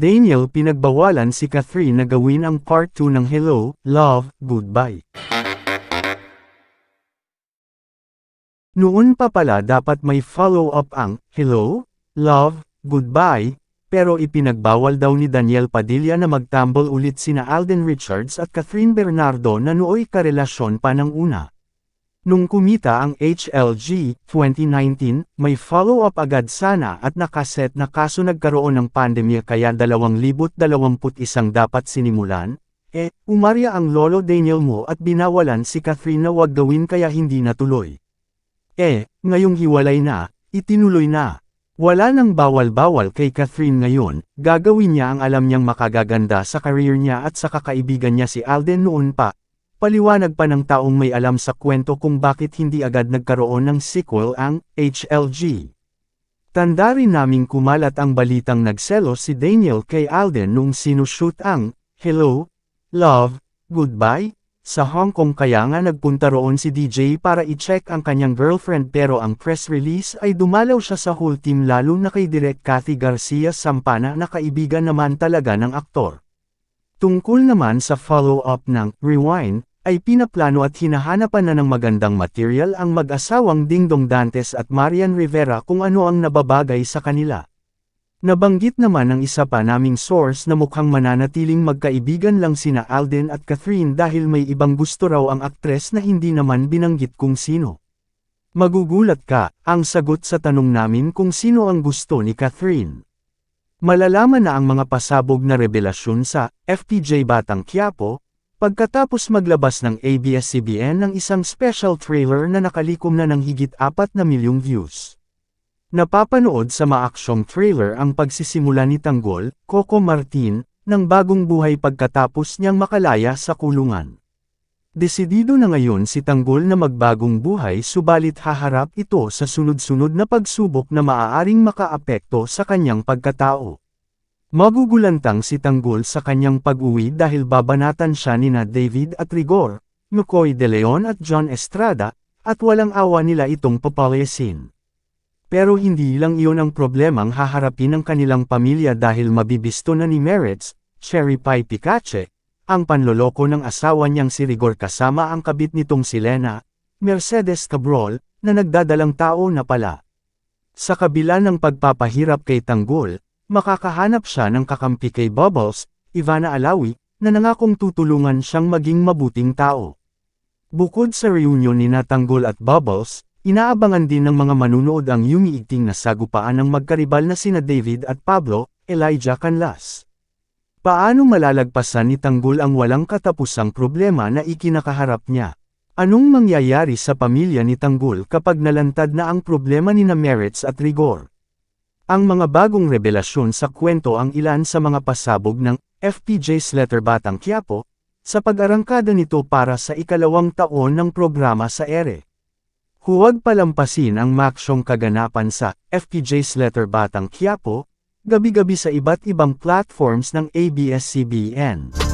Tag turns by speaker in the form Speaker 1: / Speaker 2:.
Speaker 1: Daniel pinagbawalan si Catherine na gawin ang part 2 ng Hello, Love, Goodbye. Noon pa pala dapat may follow-up ang Hello, Love, Goodbye, pero ipinagbawal daw ni Daniel Padilla na magtambol ulit sina Alden Richards at Catherine Bernardo na nooy karelasyon pa ng una. Nung kumita ang HLG 2019, may follow-up agad sana at nakaset na kaso nagkaroon ng pandemya kaya 2021 dapat sinimulan, eh, umarya ang lolo Daniel mo at binawalan si Catherine na wag gawin kaya hindi natuloy. Eh, ngayong hiwalay na, itinuloy na. Wala nang bawal-bawal kay Catherine ngayon, gagawin niya ang alam niyang makagaganda sa career niya at sa kakaibigan niya si Alden noon pa, Paliwanag pa ng taong may alam sa kwento kung bakit hindi agad nagkaroon ng sequel ang HLG. Tanda rin naming kumalat ang balitang nagselos si Daniel kay Alden nung sinushoot ang Hello, Love, Goodbye sa Hong Kong kaya nga nagpunta roon si DJ para i-check ang kanyang girlfriend pero ang press release ay dumalaw siya sa whole team lalo na kay Direk Cathy Garcia Sampana na kaibigan naman talaga ng aktor. Tungkol naman sa follow-up ng Rewind, ay pinaplano at hinahanapan na ng magandang material ang mag-asawang Dingdong Dantes at Marian Rivera kung ano ang nababagay sa kanila. Nabanggit naman ng isa pa naming source na mukhang mananatiling magkaibigan lang sina Alden at Catherine dahil may ibang gusto raw ang aktres na hindi naman binanggit kung sino. Magugulat ka, ang sagot sa tanong namin kung sino ang gusto ni Catherine. Malalaman na ang mga pasabog na revelasyon sa FPJ Batang Quiapo, Pagkatapos maglabas ng ABS-CBN ng isang special trailer na nakalikom na ng higit 4 na milyong views. Napapanood sa maaksyong trailer ang pagsisimula ni Tanggol, Coco Martin, ng bagong buhay pagkatapos niyang makalaya sa kulungan. Desidido na ngayon si Tanggol na magbagong buhay subalit haharap ito sa sunod-sunod na pagsubok na maaaring makaapekto sa kanyang pagkatao. Magugulantang si Tanggol sa kanyang pag-uwi dahil babanatan siya ni na David at Rigor, Nukoy de Leon at John Estrada, at walang awa nila itong papalayasin. Pero hindi lang iyon ang problemang haharapin ng kanilang pamilya dahil mabibisto na ni Meretz, Cherry Pie Picache, ang panloloko ng asawa niyang si Rigor kasama ang kabit nitong si Lena, Mercedes Cabrol, na nagdadalang tao na pala. Sa kabila ng pagpapahirap kay Tanggol, makakahanap siya ng kakampi kay Bubbles, Ivana Alawi, na nangakong tutulungan siyang maging mabuting tao. Bukod sa reunion ni Natanggol at Bubbles, inaabangan din ng mga manunood ang yumiigting na sagupaan ng magkaribal na sina David at Pablo, Elijah Canlas. Paano malalagpasan ni Tanggol ang walang katapusang problema na ikinakaharap niya? Anong mangyayari sa pamilya ni Tanggol kapag nalantad na ang problema ni na Merits at Rigor? Ang mga bagong revelasyon sa kwento ang ilan sa mga pasabog ng FPJ's Letter Batang Quiapo, sa pag-arangkada nito para sa ikalawang taon ng programa sa ERE. Huwag palampasin ang maksyong kaganapan sa FPJ's Letter Batang Quiapo, gabi-gabi sa iba't ibang platforms ng ABS-CBN.